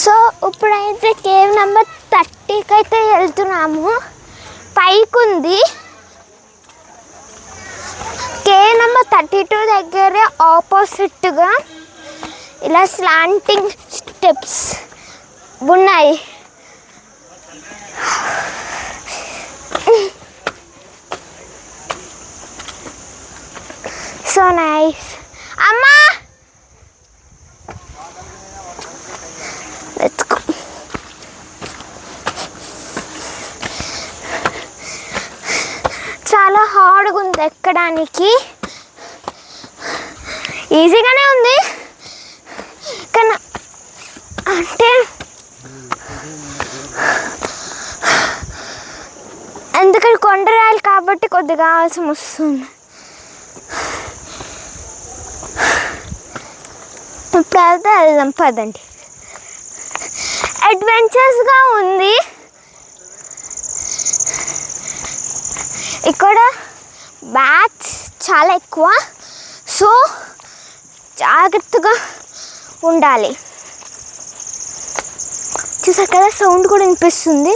So ఇప్పుడైతే cave number థర్టీకి అయితే వెళ్తున్నాము. పైకి ఉంది కేవ్ నెంబర్ థర్టీ టూ దగ్గర ఆపోజిట్గా ఇలా స్లాంటింగ్ స్టెప్స్ ఉన్నాయి. So nice. అమ్మా లెట్స్ గో చాలా హార్డ్గా ఉంది ఎక్కడానికి? ఈజీగానే ఉంది. కానీ అంటే ఎందుకంటే కొండరాలు కాబట్టి కొద్దిగా ఆలస్యం వస్తుంది. ఇప్పుడు అయితే వెళ్దాం పదండి. అడ్వెంచర్స్గా ఉంది. ఇక్కడ బ్యాట్స్ చాలా ఎక్కువ. సో జాగ్రత్తగా ఉండాలి. చూసారు కదా సౌండ్ కూడా వినిపిస్తుంది.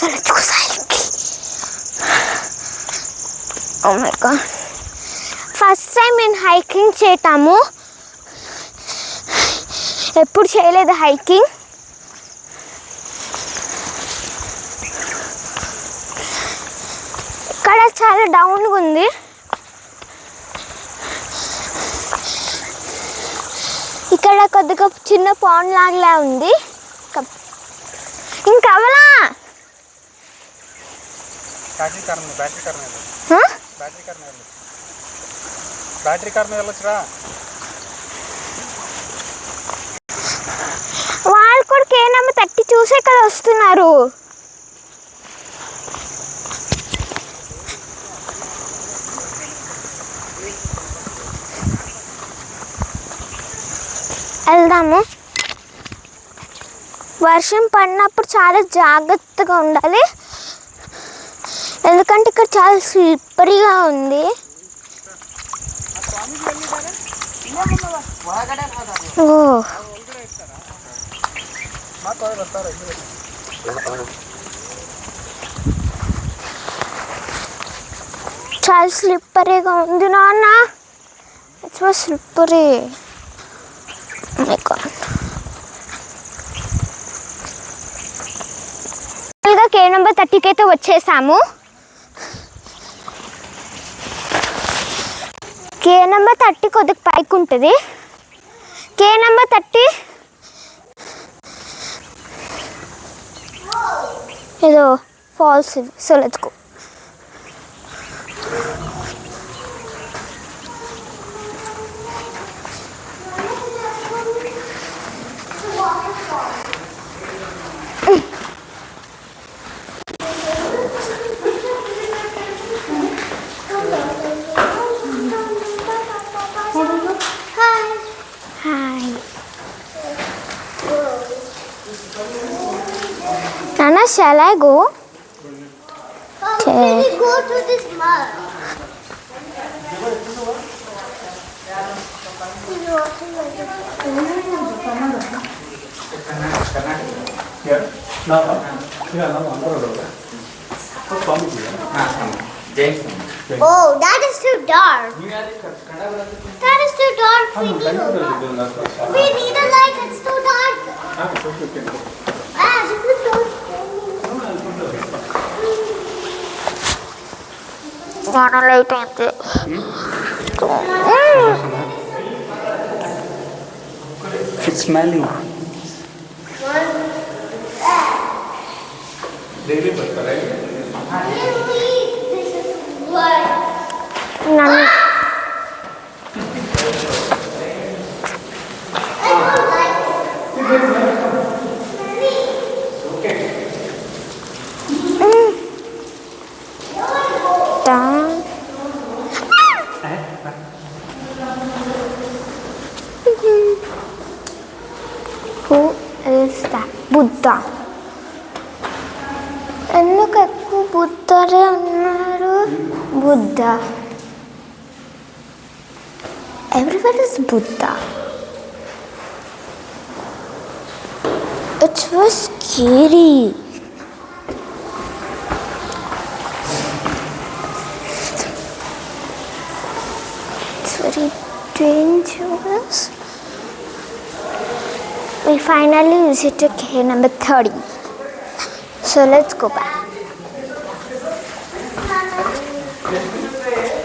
సరే చూసాయి ఫస్ట్ టైం నేను హైకింగ్ చేయటాము ఎప్పుడు చేయలేదు హైకింగ్ ఇక్కడ చాలా డౌన్గా ఉంది. ఇక్కడ కొద్దిగా చిన్న పాండ్ లాగా ఉంది. ఇంకా అవలా? బ్యాటరీ కార్ మీద వెళ్ళొచ్చురా. వాళ్ళు కూడా కేనమ్మ తట్టి చూసే కదా వస్తున్నారు. వెళ్దాము. వర్షం పడినప్పుడు చాలా జాగ్రత్తగా ఉండాలి. ఎందుకంటే ఇక్కడ చాలా స్లిప్పరీగా ఉంది. ఓ. చాలా స్లిప్పరీగా ఉంది నాన్న. It's was slippery K number థర్టీకి అయితే వచ్చేసాము. కే నెంబర్ థర్టీ కొద్దిగా పైకి ఉంటుంది. కే నెంబర్ థర్టీ ఏదో falls so shall I go? Okay. can we go to this mall? Oh, that is too dark. That is too dark. We need a light. We need a light. It's too dark. మన light అయితే It's smelling. This Buddha ఎందుకు ఎక్కువ బుద్ధరే ఉన్నారు Buddha everyone is Buddha It's so scary. It's very dangerous. We finally visited cave number 30. So let's go back.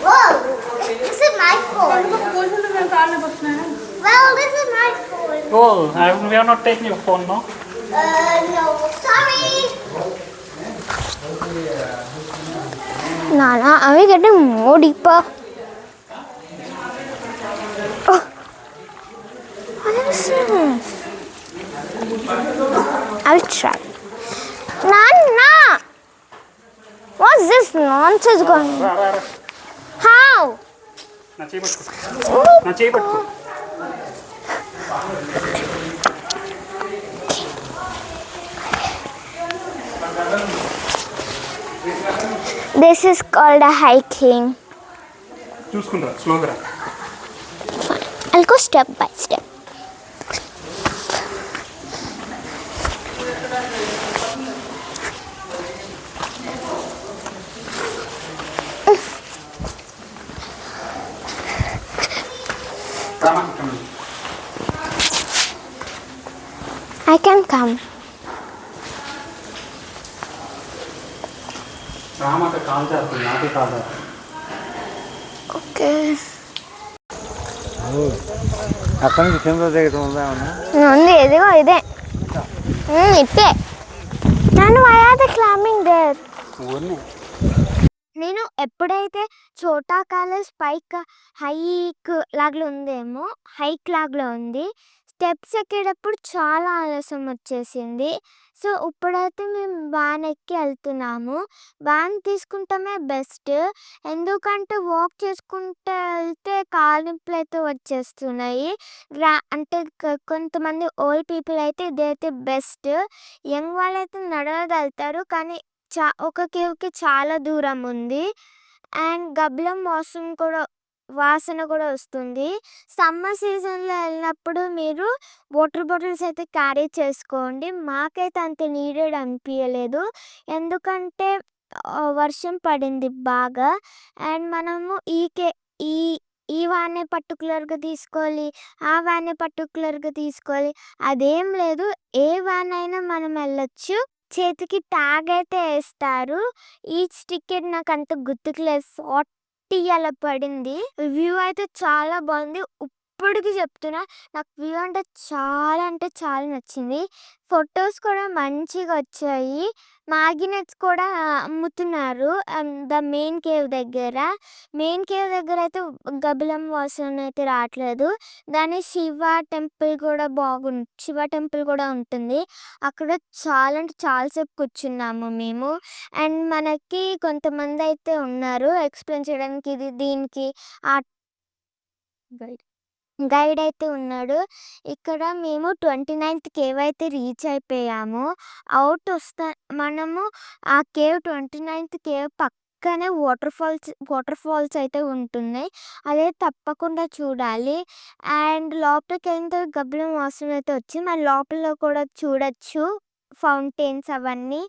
Whoa! This is my phone. Well, this is my phone. Oh, I, we are not taking your phone, no? Uh, no, sorry. Nana, are we getting more deeper? Oh. What is this? I will try. Nana! What's this nonsense going on? How? This is called a hiking. I'll go step by step. Rama ఇక్కడ నుండి. I can come. రామాక call చేస్తుంది నాకే call చేస్తుంది Okay. అక్కడి నుంచి కింద దిగటం ఉందా ఏమన్నా ఉంది ఇదిగో ఇదే ఉమ్, ఇట్టే నన్ను why are the climbing there ఊరిని నేను ఎప్పుడైతే చోటా కాలేజ్ పైక్ హైక్ లాగా ఉందేమో హైక్ లాగా ఉంది స్టెప్స్ ఎక్కేటప్పుడు చాలా ఆలస్యం వచ్చేసింది. సో ఇప్పుడైతే మేము వ్యాన్ ఎక్కి వెళ్తున్నాము. వ్యాన్ తీసుకుంటామే బెస్ట్. ఎందుకంటే వాక్ చేసుకుంటే వెళ్తే కాలు అయితే వచ్చేస్తున్నాయి. రా అంటే కొంతమంది ఓల్డ్ పీపుల్ అయితే ఇదైతే బెస్ట్. యంగ్ వాళ్ళైతే నడవగలుగుతారు కానీ చా ఒక కేవ్కి చాలా దూరం ఉంది అండ్ గబ్లం వాసన కూడా వాసన కూడా వస్తుంది. సమ్మర్ సీజన్లో వెళ్ళినప్పుడు మీరు వాటర్ బాటిల్స్ అయితే క్యారీ చేసుకోండి. మాకైతే అంత నీడెడ్ అనిపించలేదు ఎందుకంటే వర్షం పడింది బాగా. అండ్ మనము ఈ కే ఈ ఈ వానే పర్టికులర్గా తీసుకోవాలి ఆ వానే పర్టికులర్గా తీసుకోవాలి. అదేం లేదు. ఏ వాన్ అయినా మనం వెళ్ళొచ్చు. చేతికి ట్యాగ్ అయితే వేస్తారు ఈచ్ టికెట్ నాకు అంత గుర్తుకు లేదు. ఫార్టీ అలా పడింది. వ్యూ అయితే చాలా బాగుంది. ఇప్పటికి చెప్తున్నా. నాకు వ్యూ అంటే చాలా అంటే చాలా నచ్చింది. ఫొటోస్ కూడా మంచిగా వచ్చాయి. మ్యాగినెట్స్ కూడా అమ్ముతున్నారు. ద మెయిన్ కేవ్ దగ్గర. మెయిన్ కేవ్ దగ్గర అయితే గబలం వాసన అయితే రావట్లేదు. దాని శివ టెంపుల్ కూడా బాగుంది శివ టెంపుల్ కూడా ఉంటుంది. అక్కడ చాలా అంటే చాలాసేపు కూర్చున్నాము మేము. అండ్ మనకి కొంతమంది అయితే ఉన్నారు. ఎక్స్ప్లెయిన్ చేయడానికి ఇది దీనికి ఆ గైడ్. గైడ్ అయితే ఉన్నాడు. ఇక్కడ మేము ట్వంటీ నైన్త్ కేవ్ అయితే రీచ్ అయిపోయాము. అవుట్ వస్తా మనము ఆ కేవ్ ట్వంటీ నైన్త్ కేవ్ పక్కనే వాటర్ ఫాల్స్ వాటర్ ఫాల్స్ అయితే ఉంటున్నాయి. అదే తప్పకుండా చూడాలి. అండ్ లోపలికి వెళ్ళిన గబ్బిలం వాసన అయితే వచ్చి మన లోపల కూడా చూడొచ్చు. ఫౌంటైన్స్ అవన్నీ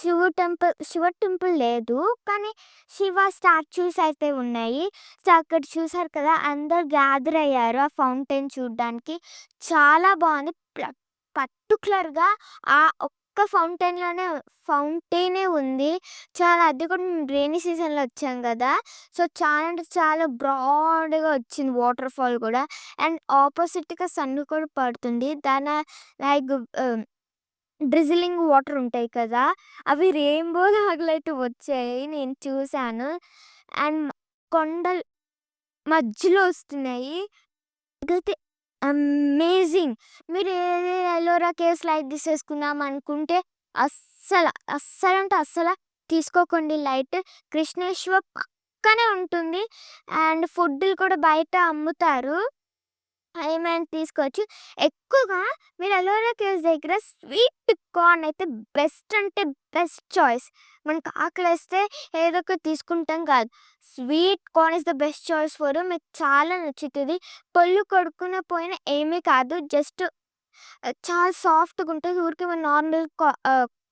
శివ టెంపుల్ శివ టెంపుల్ లేదు. కానీ శివ స్టాచ్యూస్ అయితే ఉన్నాయి. సో అక్కడ చూసారు కదా అందరు గ్యాదర్ అయ్యారు ఆ ఫౌంటైన్ చూడడానికి. చాలా బాగుంది. పర్టికులర్గా ఆ ఒక్క ఫౌంటైన్లోనే ఫౌంటైనే ఉంది. చాలా అది కూడా రైనీ సీజన్లో వచ్చాం కదా. సో చాలా అంటే చాలా బ్రాడ్గా వచ్చింది వాటర్ ఫాల్ కూడా. అండ్ ఆపోజిట్గా సన్ కూడా పడుతుంది. దాని లైక్ డ్రిజిలింగ్ వాటర్ ఉంటాయి కదా! అవి రెయిన్బో లాగలైతే వచ్చాయి. నేను చూశాను. అండ్ కొండలు మధ్యలో వస్తున్నాయి. అయితే అమేజింగ్. మీరు ఏది ఎలోరా కేవ్స్ లైట్ తీసేసుకుందాం అనుకుంటే అస్సలు అస్సలు అంటే అస్సలు తీసుకోకండి. లైట్ కృష్ణేశ్వర్ పక్కనే ఉంటుంది. అండ్ ఫుడ్ కూడా బయట అమ్ముతారు. ఏమైనా తీసుకోవచ్చు. ఎక్కువగా మీరు అలోరా కేవ్స్ దగ్గర స్వీట్ కార్న్ అయితే బెస్ట్ అంటే బెస్ట్ చాయిస్. మనకు ఆకలిస్తే ఏదో ఒకటి తీసుకుంటాం కాదు. Sweet corn is the best choice for మీకు చాలా నచ్చుతుంది. పళ్ళు కొడుకున్న పోయినా ఏమీ కాదు. జస్ట్ చాలా సాఫ్ట్‌గా ఉంటుంది. ఊరికే మనం నార్మల్ కా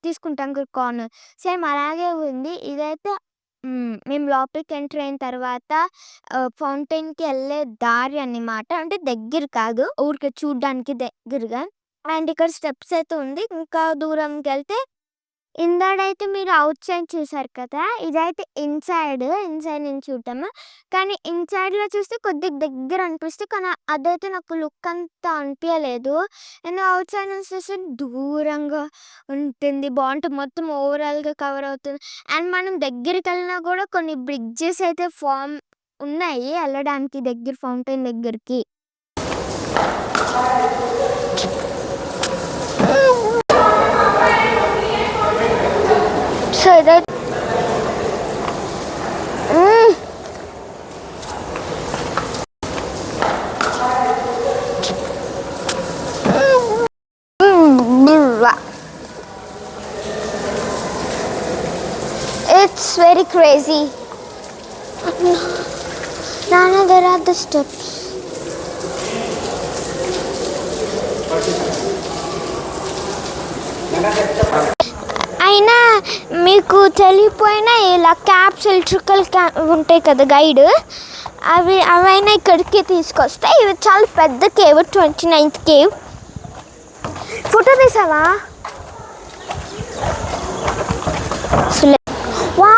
తీసుకుంటాం కార్న్. సేమ్ అలాగే ఉంది. ఇదైతే హ్మ్. మేము లోపలికి ఎంటర్ అయిన తర్వాత ఆహ్, ఫౌంటైన్‌కి ఎళ్ళే దారి అన్నమాట. అంటే దగ్గర కాదు. ఊరికే చూడ్డానికి దగ్గరగా. అండ్ ఇక్కడ స్టెప్స్ అయితే ఉంది. ఇంకా దూరంకెళ్తే ఇందాడైతే మీరు అవుట్ సైడ్ చూసారు కదా! ఇదైతే ఇన్‌సైడ్. ఇన్‌సైడ్ నుంచి చూడటము. కానీ ఇన్‌సైడ్‌లో చూస్తే కొద్దిగా దగ్గర అనిపిస్తే కానీ అదైతే నాకు లుక్ అంత అనిపించలేదు అండ్ అవుట్ సైడ్ నుంచి చూస్తే దూరంగా ఉంటుంది. బాగుంటుంది మొత్తం ఓవరాల్‌గా కవర్ అవుతుంది. అండ్ మనం దగ్గరికి వెళ్ళినా కూడా కొన్ని బ్రిడ్జెస్ అయితే ఫామ్ ఉన్నాయి వెళ్ళడానికి దగ్గర ఫౌంటైన్ దగ్గరికి. సో ఇదై హ్మ్. It's very crazy. Nana, there are the steps. అయినా మీకు తెలియపోయినా ఇలా క్యాప్స్ చుక్కలు క్యా ఉంటాయి కదా గైడ్ అవి అవైనా ఇక్కడికి తీసుకొస్తాయి ఇవి చాలా పెద్ద cave twenty ninth cave photo తీసావా వా